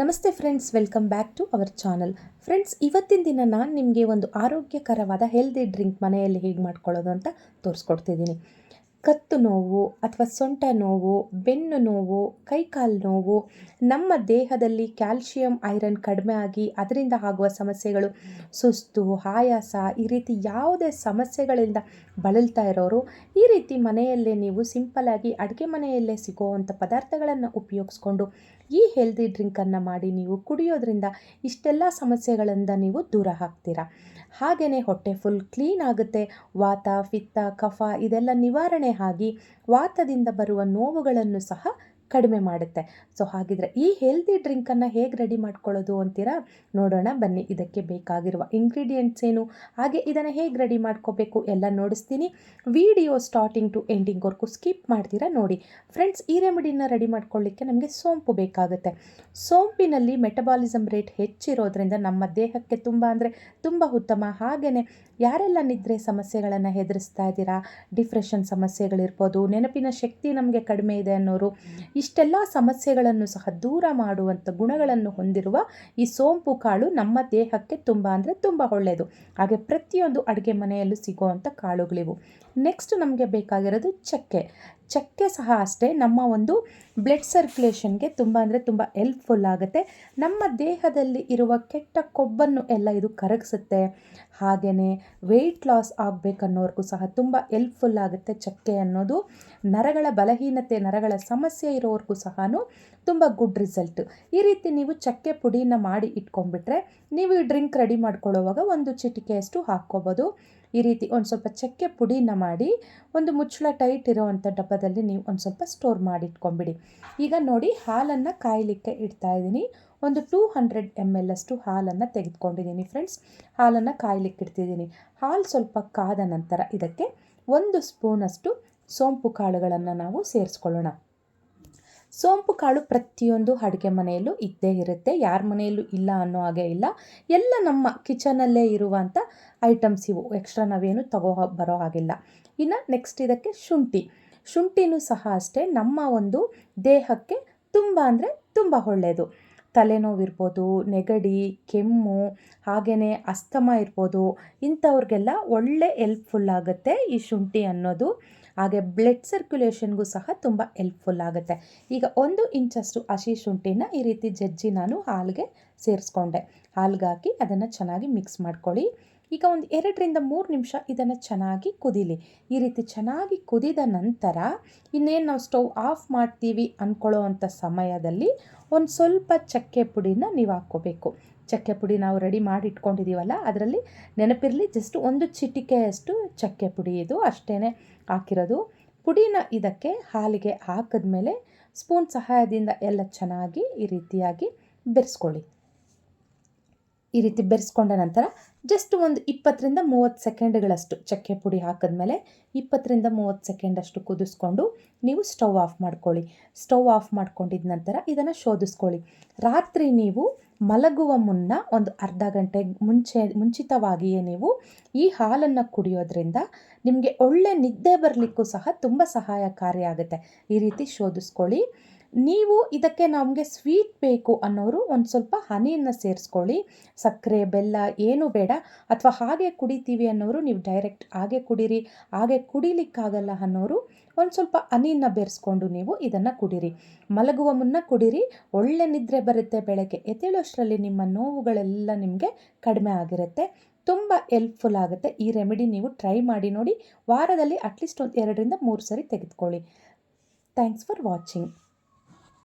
ನಮಸ್ತೆ friends welcome back to our channel friends ಇವತ್ತಿನ ದಿನ ನಾನು ನಿಮಗೆ ಒಂದು ಆರೋಗ್ಯಕರವಾದ ಹೆಲ್ದಿ ಡ್ರಿಂಕ್ ಮನೆಯಲ್ಲಿ ಹೇಗೆ ಮಾಡ್ಕೊಳ್ಳೋದು ಅಂತ ತೋರಿಸ್ಕೊಡ್ತಿದ್ದೀನಿ. ಕತ್ತು ನೋವು ಅಥವಾ ಸೊಂಟ ನೋವು, ಬೆನ್ನು ನೋವು, ಕೈಕಾಲು ನೋವು, ನಮ್ಮ ದೇಹದಲ್ಲಿ ಕ್ಯಾಲ್ಶಿಯಂ ಐರನ್ ಕಡಿಮೆ ಆಗಿ ಅದರಿಂದ ಆಗುವ ಸಮಸ್ಯೆಗಳು, ಸುಸ್ತು, ಆಯಾಸ, ಈ ರೀತಿ ಯಾವುದೇ ಸಮಸ್ಯೆಗಳಿಂದ ಬಳಲ್ತಾ ಇರೋರು, ಈ ರೀತಿ ಮನೆಯಲ್ಲೇ ನೀವು ಸಿಂಪಲ್ಲಾಗಿ ಅಡುಗೆ ಮನೆಯಲ್ಲೇ ಸಿಗುವಂಥ ಪದಾರ್ಥಗಳನ್ನು ಉಪಯೋಗಿಸ್ಕೊಂಡು ಈ ಹೆಲ್ದಿ ಡ್ರಿಂಕನ್ನು ಮಾಡಿ ನೀವು ಕುಡಿಯೋದ್ರಿಂದ ಇಷ್ಟೆಲ್ಲ ಸಮಸ್ಯೆಗಳಿಂದ ನೀವು ದೂರ ಹಾಕ್ತೀರಾ ಹಾಗೆಯೇ ಹೊಟ್ಟೆ ಫುಲ್ ಕ್ಲೀನ್ ಆಗುತ್ತೆ. ವಾತ, ಪಿತ್ತ, ಕಫ ಇದೆಲ್ಲ ನಿವಾರಣೆ ಆಗಿ ವಾತದಿಂದ ಬರುವ ನೋವುಗಳನ್ನು ಸಹ ಕಡಿಮೆ ಮಾಡುತ್ತೆ. ಸೊ ಹಾಗಿದ್ರೆ ಈ ಹೆಲ್ದಿ ಡ್ರಿಂಕನ್ನು ಹೇಗೆ ರೆಡಿ ಮಾಡ್ಕೊಳ್ಳೋದು ಅಂತೀರಾ? ನೋಡೋಣ, ಬನ್ನಿ. ಇದಕ್ಕೆ ಬೇಕಾಗಿರುವ ಇಂಗ್ರೀಡಿಯೆಂಟ್ಸ್ ಏನು? ಹಾಗೆ ಇದನ್ನು ಹೇಗೆ ರೆಡಿ ಮಾಡ್ಕೋಬೇಕು ಎಲ್ಲ ನೋಡಿಸ್ತೀನಿ. ವಿಡಿಯೋ ಸ್ಟಾರ್ಟಿಂಗ್ ಟು ಎಂಡಿಂಗ್ವರೆಗೂ ಸ್ಕಿಪ್ ಮಾಡ್ತೀರಾ? ನೋಡಿ. ಫ್ರೆಂಡ್ಸ್ ಈ ರೆಮಿಡಿನ ರೆಡಿ ಮಾಡ್ಕೊಳ್ಳಿಕ್ಕೆ ನಮಗೆ ಸೋಂಪು ಬೇಕಾಗುತ್ತೆ. ಸೋಂಪಿನಲ್ಲಿ ಮೆಟಬಾಲಿಸಮ್ ರೇಟ್ ಹೆಚ್ಚಿರೋದ್ರಿಂದ ನಮ್ಮ ದೇಹಕ್ಕೆ ತುಂಬ ಅಂದರೆ ತುಂಬ ಉತ್ತಮ. ಹಾಗೆಯೇ ಯಾರೆಲ್ಲ ನಿದ್ರೆ ಸಮಸ್ಯೆಗಳನ್ನು ಹೆದರಿಸ್ತಾ ಇದ್ದೀರಾ? ಡಿಪ್ರೆಷನ್ ಸಮಸ್ಯೆಗಳಿರ್ಬೋದು, ನೆನಪಿನ ಶಕ್ತಿ ನಮಗೆ ಕಡಿಮೆ ಇದೆ ಅನ್ನೋರು ಇಷ್ಟೆಲ್ಲ ಸಮಸ್ಯೆಗಳನ್ನು ಸಹ ದೂರ ಮಾಡುವಂಥ ಗುಣಗಳನ್ನು ಹೊಂದಿರುವ ಈ ಸೋಂಪು ಕಾಳು ನಮ್ಮ ದೇಹಕ್ಕೆ ತುಂಬ ಅಂದರೆ ತುಂಬ ಒಳ್ಳೆಯದು ಹಾಗೆ ಪ್ರತಿಯೊಂದು ಅಡುಗೆ ಮನೆಯಲ್ಲೂ ಸಿಗುವಂಥ ಕಾಳುಗಳಿವು. ನೆಕ್ಸ್ಟ್ ನಮಗೆ ಬೇಕಾಗಿರೋದು ಚಕ್ಕೆ. ಚಕ್ಕೆ ಸಹ ಅಷ್ಟೇ. ನಮ್ಮ ಒಂದು ಬ್ಲಡ್ ಸರ್ಕ್ಯುಲೇಷನ್ಗೆ ತುಂಬ ಅಂದರೆ ತುಂಬ ಹೆಲ್ಪ್ಫುಲ್ ಆಗುತ್ತೆ. ನಮ್ಮ ದೇಹದಲ್ಲಿ ಇರುವ ಕೆಟ್ಟ ಕೊಬ್ಬನ್ನು ಎಲ್ಲ ಇದು ಕರಗಿಸುತ್ತೆ. ಹಾಗೆಯೇ ವೆಯ್ಟ್ ಲಾಸ್ ಆಗಬೇಕನ್ನೋರ್ಗೂ ಸಹ ತುಂಬ ಹೆಲ್ಪ್ಫುಲ್ ಆಗುತ್ತೆ ಚಕ್ಕೆ ಅನ್ನೋದು. ನರಗಳ ಬಲಹೀನತೆ, ನರಗಳ ಸಮಸ್ಯೆ ಇರೋರ್ಗೂ ಸಹ ತುಂಬ ಗುಡ್ ರಿಸಲ್ಟ್ ಈ ರೀತಿ ನೀವು ಚಕ್ಕೆ ಪುಡಿನ ಮಾಡಿ ಇಟ್ಕೊಂಡ್ಬಿಟ್ರೆ ನೀವು ಈ ಡ್ರಿಂಕ್ ರೆಡಿ ಮಾಡ್ಕೊಳ್ಳೋವಾಗ ಒಂದು ಚಿಟಿಕೆಯಷ್ಟು ಹಾಕ್ಕೋಬೋದು. ಈ ರೀತಿ ಒಂದು ಸ್ವಲ್ಪ ಚಕ್ಕೆ ಪುಡಿನ ಮಾಡಿ ಒಂದು ಮುಚ್ಚಳ ಟೈಟ್ ಇರೋವಂಥ ಡಬ್ಬದಲ್ಲಿ ನೀವು ಒಂದು ಸ್ವಲ್ಪ ಸ್ಟೋರ್ ಮಾಡಿ ಇಟ್ಕೊಂಬಿಡಿ ಈಗ ನೋಡಿ ಹಾಲನ್ನು ಕಾಯಲಿಕ್ಕೆ ಇಡ್ತಾ ಇದ್ದೀನಿ. ಒಂದು ಟೂ ಹಂಡ್ರೆಡ್ ಎಂ ಎಲ್ ಅಷ್ಟು ಹಾಲನ್ನು ತೆಗೆದುಕೊಂಡಿದ್ದೀನಿ ಫ್ರೆಂಡ್ಸ್ ಹಾಲನ್ನು ಕಾಯಲಿಕ್ಕೆ ಇಡ್ತಿದ್ದೀನಿ. ಹಾಲು ಸ್ವಲ್ಪ ಕಾದ ನಂತರ ಇದಕ್ಕೆ ಒಂದು ಸ್ಪೂನಷ್ಟು ಸೋಂಪು ಕಾಳುಗಳನ್ನು ನಾವು ಸೇರಿಸ್ಕೊಳ್ಳೋಣ. ಸೋಂಪು ಕಾಳು ಪ್ರತಿಯೊಂದು ಅಡುಗೆ ಮನೆಯಲ್ಲೂ ಇದ್ದೇ ಇರುತ್ತೆ. ಯಾರ ಮನೆಯಲ್ಲೂ ಇಲ್ಲ ಅನ್ನೋ ಹಾಗೆ ಇಲ್ಲ. ಎಲ್ಲ ನಮ್ಮ ಕಿಚನಲ್ಲೇ ಇರುವಂಥ ಐಟಮ್ಸ್ ಇವು. ಎಕ್ಸ್ಟ್ರಾ ನಾವೇನು ತಗೋ ಬರೋ ಹಾಗಿಲ್ಲ. ಇನ್ನು ನೆಕ್ಸ್ಟ್ ಇದಕ್ಕೆ ಶುಂಠಿ. ಶುಂಠಿನೂ ಸಹ ಅಷ್ಟೇ. ನಮ್ಮ ಒಂದು ದೇಹಕ್ಕೆ ತುಂಬ ಅಂದರೆ ತುಂಬ ಒಳ್ಳೆಯದು ತಲೆನೋವಿರ್ಬೋದು, ನೆಗಡಿ, ಕೆಮ್ಮು ಹಾಗೆಯೇ ಅಸ್ತಮ ಇರ್ಬೋದು, ಇಂಥವ್ರಿಗೆಲ್ಲ ಒಳ್ಳೆ ಎಲ್ಪ್ಫುಲ್ ಆಗುತ್ತೆ ಈ ಶುಂಠಿ ಅನ್ನೋದು. ಹಾಗೆ ಬ್ಲಡ್ ಸರ್ಕ್ಯುಲೇಷನ್ಗೂ ಸಹ ತುಂಬ ಎಲ್ಪ್ಫುಲ್ ಆಗುತ್ತೆ. ಈಗ ಒಂದು ಇಂಚಷ್ಟು ಹಸಿ ಶುಂಠಿನ ಈ ರೀತಿ ಜಜ್ಜಿ ನಾನು ಹಾಲಿಗೆ ಸೇರಿಸ್ಕೊಂಡೆ. ಹಾಲ್ಗೆ ಹಾಕಿ ಅದನ್ನು ಚೆನ್ನಾಗಿ ಮಿಕ್ಸ್ ಮಾಡ್ಕೊಳ್ಳಿ. ಈಗ ಒಂದು ಎರಡರಿಂದ ಮೂರು ನಿಮಿಷ ಇದನ್ನು ಚೆನ್ನಾಗಿ ಕುದಿಲಿ. ಈ ರೀತಿ ಚೆನ್ನಾಗಿ ಕುದಿದ ನಂತರ ಇನ್ನೇನು ನಾವು ಸ್ಟವ್ ಆಫ್ ಮಾಡ್ತೀವಿ ಅಂದ್ಕೊಳ್ಳೋ ಅಂಥ ಸಮಯದಲ್ಲಿ ಒಂದು ಸ್ವಲ್ಪ ಚಕ್ಕೆ ಪುಡಿನ ನೀವು ಹಾಕ್ಕೋಬೇಕು. ಚಕ್ಕೆ ಪುಡಿ ನಾವು ರೆಡಿ ಮಾಡಿ ಇಟ್ಕೊಂಡಿದ್ದೀವಲ್ಲ ಅದರಲ್ಲಿ ನೆನಪಿರಲಿ ಜಸ್ಟ್ ಒಂದು ಚಿಟಿಕೆಯಷ್ಟು ಚಕ್ಕೆ ಪುಡಿ ಇದು ಅಷ್ಟೇ ಹಾಕಿರೋದು. ಪುಡಿನ ಇದಕ್ಕೆ ಹಾಲಿಗೆ ಹಾಕಿದ್ಮೇಲೆ ಸ್ಪೂನ್ ಸಹಾಯದಿಂದ ಎಲ್ಲ ಚೆನ್ನಾಗಿ ಈ ರೀತಿಯಾಗಿ ಬೆರೆಸ್ಕೊಳ್ಳಿ. ಈ ರೀತಿ ಬೆರೆಸ್ಕೊಂಡ ನಂತರ ಜಸ್ಟ್ ಒಂದು ಇಪ್ಪತ್ತರಿಂದ ಮೂವತ್ತು ಸೆಕೆಂಡ್ಗಳಷ್ಟು ಚಕ್ಕೆ ಪುಡಿ ಹಾಕಿದ್ಮೇಲೆ ಇಪ್ಪತ್ತರಿಂದ ಮೂವತ್ತು ಸೆಕೆಂಡಷ್ಟು ಕುದಿಸ್ಕೊಂಡು ನೀವು ಸ್ಟವ್ ಆಫ್ ಮಾಡ್ಕೊಳ್ಳಿ. ಸ್ಟವ್ ಆಫ್ ಮಾಡ್ಕೊಂಡಿದ ನಂತರ ಇದನ್ನು ಶೋಧಿಸ್ಕೊಳ್ಳಿ. ರಾತ್ರಿ ನೀವು ಮಲಗುವ ಮುನ್ನ ಒಂದು ಅರ್ಧ ಗಂಟೆ ಮುಂಚೆ ಮುಂಚಿತವಾಗಿಯೇ ನೀವು ಈ ಹಾಲನ್ನು ಕುಡಿಯೋದ್ರಿಂದ ನಿಮಗೆ ಒಳ್ಳೆ ನಿದ್ದೆ ಬರಲಿಕ್ಕೂ ಸಹ ತುಂಬ ಸಹಾಯಕಾರಿಯಾಗುತ್ತೆ ಈ ರೀತಿ ಶೋಧಿಸ್ಕೊಳ್ಳಿ. ನೀವು ಇದಕ್ಕೆ ನಮಗೆ ಸ್ವೀಟ್ ಬೇಕು ಅನ್ನೋರು ಒಂದು ಸ್ವಲ್ಪ ಹನಿಯನ್ನು ಸೇರಿಸ್ಕೊಳ್ಳಿ, ಸಕ್ಕರೆ, ಬೆಲ್ಲ ಏನು ಬೇಡ. ಅಥವಾ ಹಾಗೆ ಕುಡಿತೀವಿ ಅನ್ನೋರು ನೀವು ಡೈರೆಕ್ಟ್ ಹಾಗೆ ಕುಡೀರಿ, ಹಾಗೆ ಕುಡಿಲಿಕ್ಕಾಗಲ್ಲ ಅನ್ನೋರು ಒಂದು ಸ್ವಲ್ಪ ಹನಿಯನ್ನು ಬೆರೆಸ್ಕೊಂಡು ನೀವು ಇದನ್ನು ಕುಡೀರಿ. ಮಲಗುವ ಮುನ್ನ ಕುಡೀರಿ, ಒಳ್ಳೆ ನಿದ್ರೆ ಬರುತ್ತೆ ಬೆಳಗ್ಗೆ. ಎದ್ದೇಳೋಷ್ಟರಲ್ಲಿ ನಿಮ್ಮ ನೋವುಗಳೆಲ್ಲ ನಿಮಗೆ ಕಡಿಮೆ ಆಗಿರುತ್ತೆ. ತುಂಬ ಹೆಲ್ಪ್ಫುಲ್ ಆಗುತ್ತೆ. ಈ ರೆಮಿಡಿ ನೀವು ಟ್ರೈ ಮಾಡಿ ನೋಡಿ, ವಾರದಲ್ಲಿ ಅಟ್ಲೀಸ್ಟ್ ಒಂದು ಎರಡರಿಂದ ಮೂರು ಸರಿ ತೆಗೆದುಕೊಳ್ಳಿ. Thanks for watching